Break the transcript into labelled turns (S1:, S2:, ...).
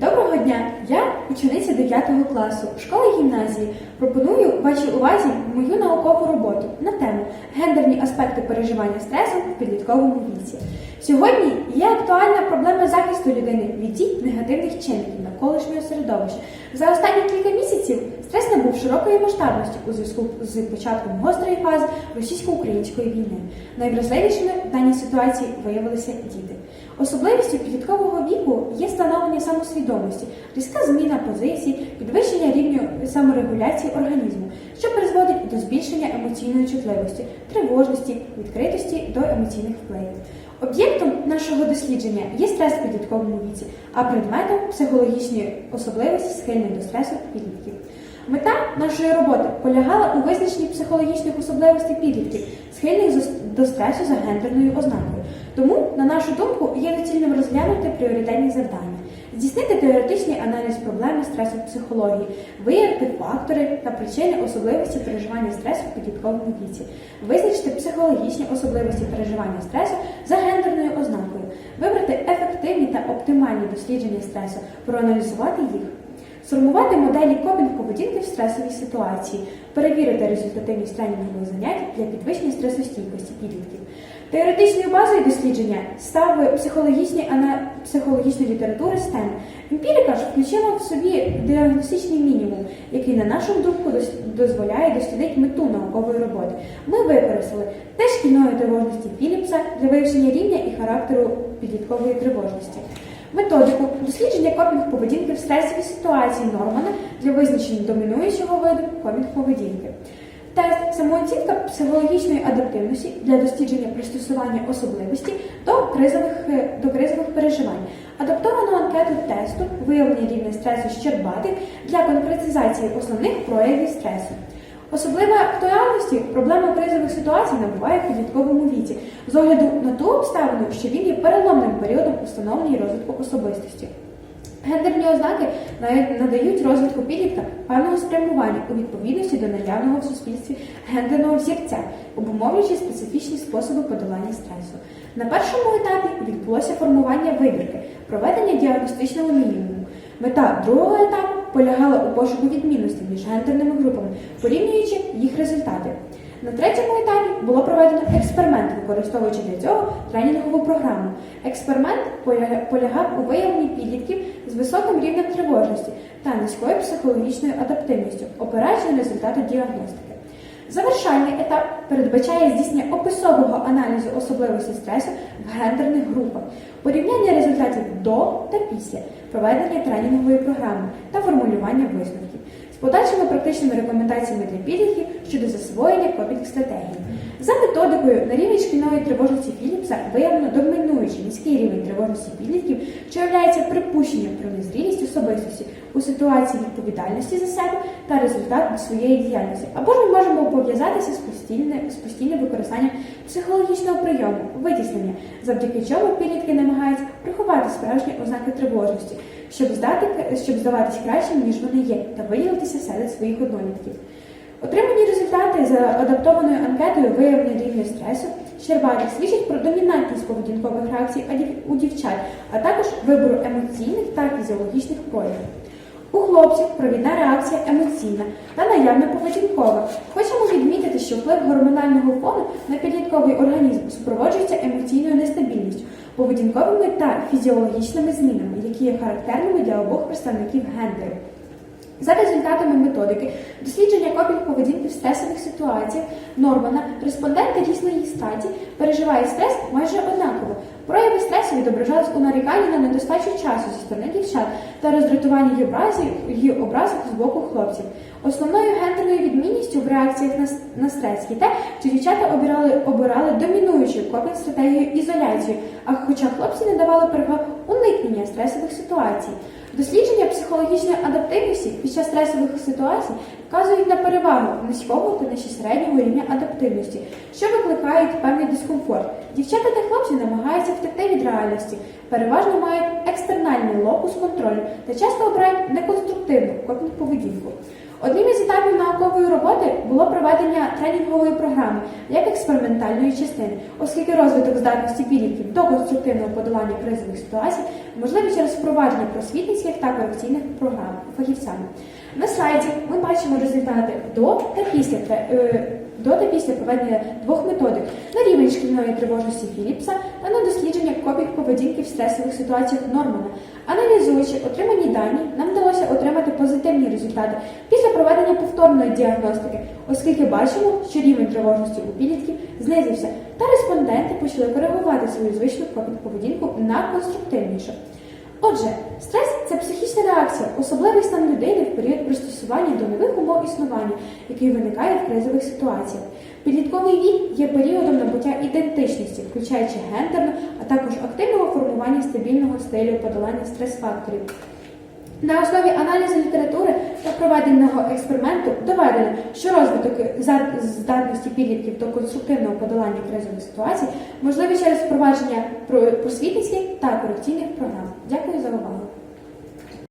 S1: Доброго дня! Я учениця 9 класу школи гімназії. Пропоную вашій увазі мою наукову роботу на тему гендерні аспекти переживання стресу в підлітковому віці. Сьогодні є актуальна проблема захисту людини від дій негативних чинників навколишнього середовища. За останні кілька місяців стрес набув широкої масштабності у зв'язку з початком гострої фази російсько-української війни. Найвразливішими в даній ситуації виявилися діти. Особливістю підліткового віку є становлення самосвідомості, різка зміна позицій, підвищення рівню саморегуляції організму, що призводить до збільшення емоційної чутливості, тривожності, відкритості до емоційних впливів. Об'єктом нашого дослідження є стрес в підлітковому віці, а предметом психологічної особливості схильних до стресу підлітків. Мета нашої роботи полягала у визначенні психологічних особливостей підлітків, схильних до стресу за гендерною ознакою. Тому, на нашу думку, є доцільним розглянути пріоритетні завдання, здійснити теоретичний аналіз проблеми стресу в психології, виявити фактори та причини особливості переживання стресу в підлітковому віці, визначити психологічні особливості переживання стресу за гендерною ознакою, вибрати ефективні та оптимальні дослідження стресу, проаналізувати їх. Сформувати моделі копінг поведінки в стресовій ситуації, перевірити результативність тренінгових занять для підвищення стресостійкості підлітків. Теоретичною базою дослідження став психологічний ана... психологічної літератури STEM. Емпірика ж включила в собі діагностичний мінімум, який, на нашу думку, дозволяє дослідити мету наукової роботи. Ми використали тест шкільної тривожності Філіпса для вивчення рівня і характеру підліткової тривожності. Методику дослідження копінг поведінки в стресовій ситуації Нормана для визначення домінуючого виду копінг поведінки. Тест самооцінка психологічної адаптивності для дослідження пристосування особливості до кризових, е, до кризових переживань. Адаптовану анкету тесту виявлення рівня стресу Щербати для конкретизації основних проявів стресу. Особливої актуальності проблема кризових ситуацій набуває в підлітковому віці з огляду на ту обставину, що він є переломним періодом у становленні розвитку особистості. Гендерні ознаки надають розвитку підлітка певного спрямування у відповідності до наявного в суспільстві гендерного взірця, обумовлюючи специфічні способи подолання стресу. На першому етапі відбулося формування вибірки, проведення діагностичного мінімуму. Мета другого етапу полягала у пошуку відмінностей між гендерними групами, порівнюючи їх результати. На третьому етапі було проведено експеримент, використовуючи для цього тренінгову програму. Експеримент поля- полягав у виявленні підлітків з високим рівнем тривожності та низькою психологічною адаптивністю, опираючи на результати діагностики. Завершальний етап передбачає здійснення описового аналізу особливостей стресу в гендерних групах, порівняння результатів до та після проведення тренінгової програми та формулювання висновків з подальшими практичними рекомендаціями для підлітків щодо засвоєння копінг стратегії. За методикою на рівень шкільної тривожності Філіпса виявлено домінуючий низький рівень тривожності підлітків, є припущенням про незрілість особистості у ситуації відповідальності за себе та результат своєї діяльності. Або ж ми можемо пов'язатися з постійне, з постійним використанням психологічного прийому, витіснення, завдяки чому підлітки намагаються приховати справжні ознаки тривожності, щоб здати щоб здаватись кращим, ніж вони є, та виділитися серед своїх однолітків. Отримані результати за адаптованою анкетою виявлення рівня стресу Щербатих свідчать про домінантність поведінкових реакцій у дівчат, а також вибору емоційних та фізіологічних проявів. У хлопців провідна реакція емоційна та наявна поведінкова. Хочемо відмітити, що вплив гормонального фону на підлітковий організм супроводжується емоційною нестабільністю, поведінковими та фізіологічними змінами, які є характерними для обох представників гендеру. За результатами методики дослідження копінг поведінки в стресових ситуаціях Нормана респонденти різної статі переживають стрес майже однаково. Прояви стресу відображались у наріканні на недостачу часу зі сторони дівчат та роздратуванні її образів з боку хлопців. Основною гендерною відмінністю в реакціях на, стрес є те, що дівчата обирали, обирали домінуючу копінг стратегію ізоляцію, а хоча хлопці не давали переваг уникнення стресових ситуацій. Дослідження психологічної адаптивності під час стресових ситуацій вказують на перевагу низького та нижче середнього рівня адаптивності, що викликають певний дискомфорт. Дівчата та хлопці намагаються втекти від реальності, переважно мають екстернальний локус контролю та часто обирають неконструктивну копну поведінку. Одним із етапів наукової роботи було проведення тренінгової програми як експериментальної частини, оскільки розвиток здатності підлітків до конструктивного подолання кризових ситуацій можливий через впровадження просвітницьких та корекційних програм фахівцями. На слайді ми бачимо результати до та після е, до та після проведення двох методик на рівень шкільної тривожності Філіпса та на дослідження копій поведінки в стресових ситуаціях Нормана. Аналізуючи отримані дані, отримати позитивні результати після проведення повторної діагностики, оскільки бачимо, що рівень тривожності у підлітків знизився, та респонденти почали коригувати свою звичну поведінку на конструктивнішу. Отже, стрес це психічна реакція, особливий стан людини в період пристосування до нових умов існування, який виникає в кризових ситуаціях. Підлітковий вік є періодом набуття ідентичності, включаючи гендерну, а також активного формування стабільного стилю подолання стрес-факторів. На основі аналізу літератури та проведеного експерименту доведено, що розвиток здатності підлітків до конструктивного подолання кризових ситуацій можливий через впровадження про- просвітницьких та корекційних програм. Дякую за увагу.